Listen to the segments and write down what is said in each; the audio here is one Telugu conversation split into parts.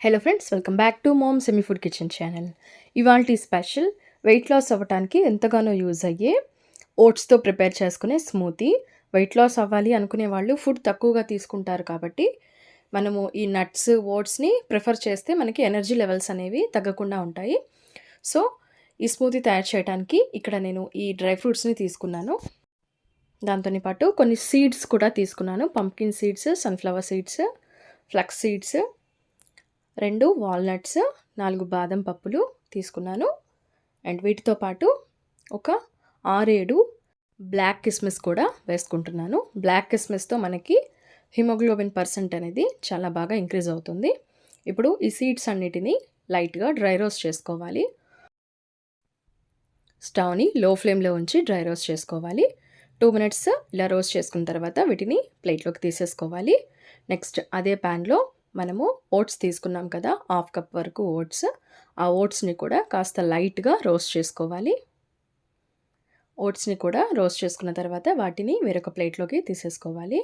Hello friends welcome back to mom semi food kitchen channel ఇవాళ స్పెషల్ వెయిట్ లాస్ అవ్వడానికి ఎంతగానో యూజ్ అయ్యే ఓట్స్తో ప్రిపేర్ చేసుకునే స్మూతీ వెయిట్ లాస్ అవ్వాలి అనుకునే వాళ్ళు ఫుడ్ తక్కువగా తీసుకుంటారు కాబట్టి మనము ఈ నట్స్ ఓట్స్ని ప్రిఫర్ చేస్తే మనకి ఎనర్జీ లెవెల్స్ అనేవి తగ్గకుండా ఉంటాయి. సో ఈ స్మూతీ తయారు చేయడానికి ఇక్కడ నేను ఈ డ్రై ఫ్రూట్స్ని తీసుకున్నాను. దాంతో పాటు కొన్ని సీడ్స్ కూడా తీసుకున్నాను. Pumpkin seeds sunflower seeds flax seeds రెండు వాల్నట్స్ నాలుగు బాదం పప్పులు తీసుకున్నాను. అండ్ వీటితో పాటు ఒక ఆరేడు బ్లాక్ కిస్మిస్ కూడా వేసుకుంటున్నాను. బ్లాక్ కిస్మిస్తో మనకి హిమోగ్లోబిన్ పర్సెంట్ అనేది చాలా బాగా ఇంక్రీజ్ అవుతుంది. ఇప్పుడు ఈ సీడ్స్ అన్నిటినీ లైట్గా డ్రై రోస్ట్ చేసుకోవాలి. స్టవ్ని లో ఫ్లేమ్లో ఉంచి డ్రై రోస్ట్ చేసుకోవాలి. టూ మినిట్స్ ఇలా రోస్ట్ చేసుకున్న తర్వాత వీటిని ప్లేట్లోకి తీసేసుకోవాలి. నెక్స్ట్ అదే ప్యాన్లో మనము ఓట్స్ తీసుకున్నాం కదా హాఫ్ కప్ వరకు ఓట్స్. ఆ ఓట్స్ని కూడా కాస్త లైట్గా రోస్ట్ చేసుకోవాలి. ఓట్స్ని కూడా రోస్ట్ చేసుకున్న తర్వాత వాటిని వేరొక ప్లేట్లోకి తీసేసుకోవాలి.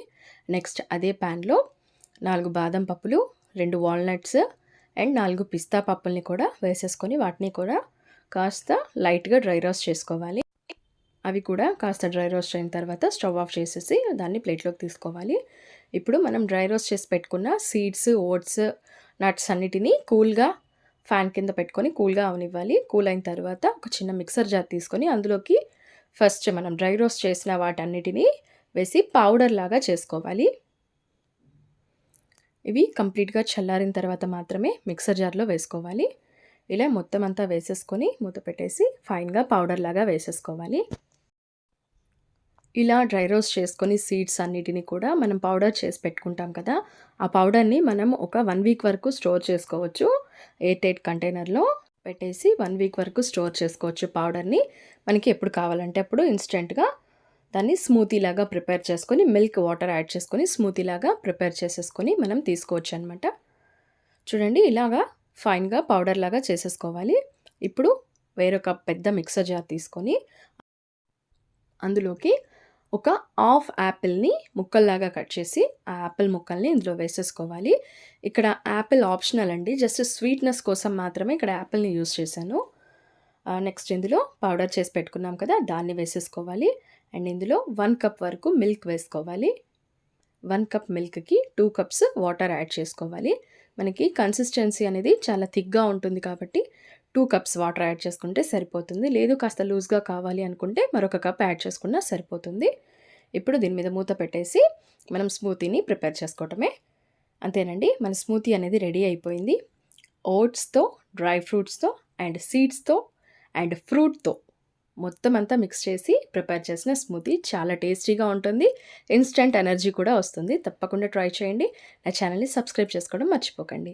నెక్స్ట్ అదే ప్యాన్లో నాలుగు బాదం పప్పులు రెండు వాల్నట్స్ అండ్ నాలుగు పిస్తా పప్పుల్ని కూడా వేసేసుకొని వాటిని కూడా కాస్త లైట్గా డ్రై రోస్ట్ చేసుకోవాలి. అవి కూడా కాస్త డ్రై రోస్ట్ అయిన తర్వాత స్టవ్ ఆఫ్ చేసేసి దాన్ని ప్లేట్లోకి తీసుకోవాలి. ఇప్పుడు మనం డ్రై రోస్ట్ చేసి పెట్టుకున్న సీడ్స్ ఓట్స్ నట్స్ అన్నిటినీ కూల్గా ఫ్యాన్ కింద పెట్టుకొని కూల్గా అవనివ్వాలి. కూల్ అయిన తర్వాత ఒక చిన్న మిక్సర్ జార్ తీసుకొని అందులోకి ఫస్ట్ మనం డ్రై రోస్ట్ చేసిన వాటన్నిటినీ వేసి పౌడర్ లాగా చేసుకోవాలి. ఇవి కంప్లీట్గా చల్లారిన తర్వాత మాత్రమే మిక్సర్ జార్లో వేసుకోవాలి. ఇలా మొత్తం అంతా వేసేసుకొని మూత పెట్టేసి ఫైన్గా పౌడర్ లాగా వేసేసుకోవాలి. ఇలా డ్రై రోస్ట్ చేసుకొని సీడ్స్ అన్నిటిని కూడా మనం పౌడర్ చేసి పెట్టుకుంటాం కదా ఆ పౌడర్ని మనం ఒక వన్ వీక్ వరకు స్టోర్ చేసుకోవచ్చు. ఎయిట్ ఎయిట్ కంటైనర్లో పెట్టేసి వన్ వీక్ వరకు స్టోర్ చేసుకోవచ్చు పౌడర్ని. మనకి ఎప్పుడు కావాలంటే అప్పుడు ఇన్స్టెంట్గా దాన్ని స్మూతీ లాగా ప్రిపేర్ చేసుకొని మిల్క్ వాటర్ యాడ్ చేసుకొని స్మూతీ లాగా ప్రిపేర్ చేసేసుకొని మనం తీసుకోవచ్చు అనమాట చూడండి ఇలాగా ఫైన్గా పౌడర్ లాగా చేసేసుకోవాలి. ఇప్పుడు వేరొక పెద్ద మిక్సర్ జార్ తీసుకొని అందులోకి ఒక హాఫ్ యాపిల్ని ముక్కల్లాగా కట్ చేసి ఆ యాపిల్ ముక్కల్ని ఇందులో వేసేసుకోవాలి. ఇక్కడ యాపిల్ ఆప్షనల్ అండి. జస్ట్ స్వీట్నెస్ కోసం మాత్రమే ఇక్కడ యాపిల్ని యూస్ చేశాను. నెక్స్ట్ ఇందులో పౌడర్ చేసి పెట్టుకున్నాం కదా దాన్ని వేసేసుకోవాలి. అండ్ ఇందులో వన్ కప్ వరకు మిల్క్ వేసుకోవాలి. వన్ కప్ మిల్క్కి టూ కప్స్ వాటర్ యాడ్ చేసుకోవాలి. మనకి కన్సిస్టెన్సీ అనేది చాలా థిక్గా ఉంటుంది కాబట్టి టూ కప్స్ వాటర్ యాడ్ చేసుకుంటే సరిపోతుంది. లేదు కాస్త లూజ్గా కావాలి అనుకుంటే మరొక కప్ యాడ్ చేసుకున్నా సరిపోతుంది. ఇప్పుడు దీని మీద మూత పెట్టేసి మనం స్మూతీని ప్రిపేర్ చేసుకోవటమే. అంతేనండి మన స్మూతీ అనేది రెడీ అయిపోయింది. ఓట్స్తో డ్రై ఫ్రూట్స్తో అండ్ సీడ్స్తో అండ్ ఫ్రూట్తో మొత్తం అంతా మిక్స్ చేసి ప్రిపేర్ చేసిన స్మూతీ చాలా టేస్టీగా ఉంటుంది. ఇన్స్టెంట్ ఎనర్జీ కూడా వస్తుంది. తప్పకుండా ట్రై చేయండి. నా ఛానల్ని సబ్స్క్రైబ్ చేసుకోవడం మర్చిపోకండి.